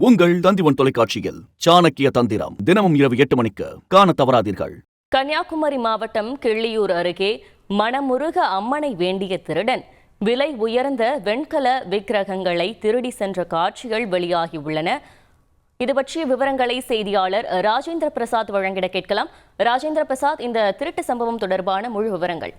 உங்கள் தந்திவன் தொலைக்காட்சியில் சாணக்கிய தந்திரம். தினமும் இரவு எட்டு மணிக்கு காண தவறாதீர்கள். கன்னியாகுமரி மாவட்டம் கிள்ளியூர் அருகே மனமுருக அம்மனை வேண்டிய திருடன். விலை உயர்ந்த வெண்கல விக்கிரகங்களை திருடி சென்ற காட்சிகள் வெளியாகியுள்ளன. இது பற்றிய விவரங்களை செய்தியாளர் ராஜேந்திர பிரசாத் வழங்கிட கேட்கலாம். ராஜேந்திர பிரசாத் இந்த திருட்டு சம்பவம் தொடர்பான முழு விவரங்கள்.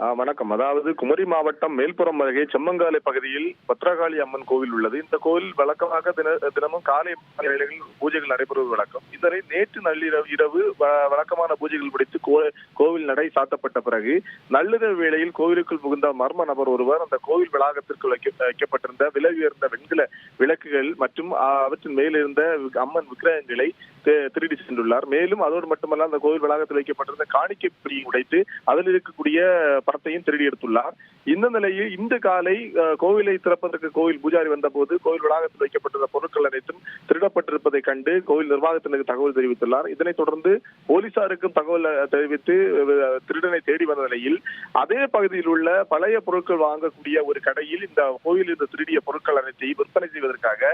வணக்கம். அதாவது குமரி மாவட்டம் மேல்புறம் அருகே செம்மங்காலை பகுதியில் பத்ரகாளி அம்மன் கோவில் உள்ளது. இந்த கோவில் வழக்கமாக தின தினமும் காலை வேளைகளில் பூஜைகள் நடைபெறுவது வழக்கம். இதனை நேற்று நள்ளிரவு இரவு வ- வழக்கமான பூஜைகள் முடித்து கோ- கோவில் நடை சாத்தப்பட்ட பிறகு நள்ளிரவு வேளையில் கோவிலுக்குள் புகுந்த மர்ம நபர் ஒருவர் அந்த கோவில் வளாகத்திற்கு வைக்க- வைக்கப்பட்டிருந்த விலை உயர்ந்த வெண்கல விளக்குகள் மற்றும் அவற்றின் மேலிருந்த அம்மன் விக்கிரகங்களை திருடி சென்றுள்ளார். மேலும் அதோடு மட்டுமல்ல அந்த கோவில் வளாகத்தில் வைக்கப்பட்டிருந்த காணிக்கை பிடியை உடைத்து அதில் இருக்கக்கூடிய பணத்தையும் திருடி எடுத்துள்ளார். இந்த நிலையில் இன்று காலை கோவிலை திறப்பதற்கு கோவில் பூஜாரி வந்தபோது கோவில் வளாகத்தில் வைக்கப்பட்டிருந்த பொருட்கள் அனைத்தும் திருடப்பட்டிருப்பதை கண்டு கோவில் நிர்வாகத்தினருக்கு தகவல் தெரிவித்துள்ளார். இதனைத் தொடர்ந்து போலீசாருக்கும் தகவல் தெரிவித்து திருடனை தேடி வந்த நிலையில் அதே பகுதியில் உள்ள பழைய பொருட்கள் வாங்கக்கூடிய ஒரு கடையில் இந்த கோவில் இந்த திருடிய பொருட்கள் அனைத்தையும் விற்பனை செய்வதற்காக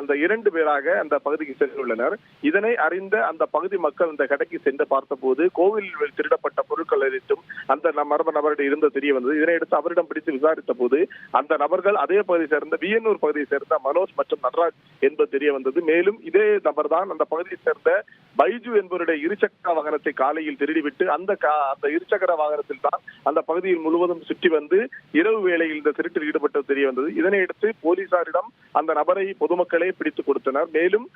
அந்த இரண்டு பேராக அந்த பகுதிக்கு சென்றுள்ளனர். இதனை அறிந்த அந்த பகுதி மக்கள் அந்த கடைக்கு சென்று பார்த்தபோது கோவிலில் திருடப்பட்ட பொருட்கள் அனைத்தும் அந்த மர மர்ம நபரிடம் இருந்த தெரிய வந்தது. இதனையடுத்து அவரிடம் பிடித்து விசாரித்த போது அந்த நபர்கள் அதே பகுதியை சேர்ந்த வியனூர் பகுதியை சேர்ந்த மனோஜ் மற்றும் நடராஜ் என்பது தெரிய வந்தது. மேலும் இதே நபர் தான் அந்த பகுதியை சேர்ந்த பைஜு என்பவருடைய இருசக்கர வாகனத்தை காலையில் திருடிவிட்டு அந்த அந்த இருசக்கர வாகனத்தில் தான் அந்த பகுதியில் முழுவதும் சுற்றி வந்து இரவு வேளையில் இந்த திருட்டில் ஈடுபட்டது தெரிய வந்தது. இதனையடுத்து போலீசாரிடம் அந்த நபரை பொதுமக்களே பிடித்துக் கொடுத்தனர். மேலும்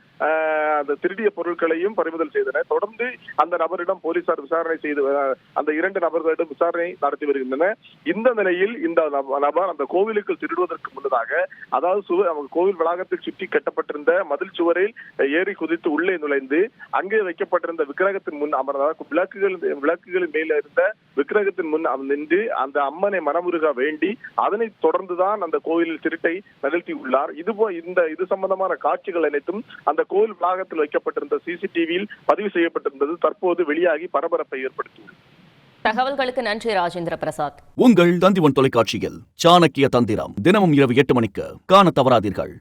அந்த திருடிய பொருட்களையும் பறிமுதல் செய்தனர். தொடர்ந்து அந்த நபரிடம் போலீசார் விசாரணை செய்து அந்த இரண்டு நபர்களிடம் விசாரணை நடத்தி வருகின்றனர். இந்த நிலையில் இந்த நபர் அந்த கோவிலுக்கு திருடுவதற்கு முன்னதாக அதாவது கோவில் வளாகத்தில் சுற்றி கட்டப்பட்டிருந்த மதில் சுவரில் ஏறி குதித்து உள்ளே நுழைந்து அங்கே வைக்கப்பட்டிருந்த விக்கிரகத்தின் முன் அமர்ந்தார். விளக்குகள் விளக்குகளின் மேல இருந்த விக்கிரகத்தின் முன் அவர் நின்று அந்த அம்மனை மனமுருக வேண்டி அதனைத் தொடர்ந்துதான் அந்த கோயிலில் திருட்டை நிகழ்த்தி உள்ளார். இது போ- இந்த இது சம்பந்தமான காட்சிகள் அனைத்தும் அந்த கோவில் வளாகத்தில் வைக்கப்பட்டிருந்த சிசிடிவியில் பதிவு செய்யப்பட்டிருந்தது. தற்போது வெளியாகி பரபரப்பை ஏற்படுத்தியுள்ளது. தகவல்களுக்கு நன்றி ராஜேந்திர பிரசாத். உங்கள் தந்திவன் தொலைக்காட்சியில் சாணக்கிய தந்திரம் தினமும் இரவு எட்டு மணிக்கு காண தவறாதீர்கள்.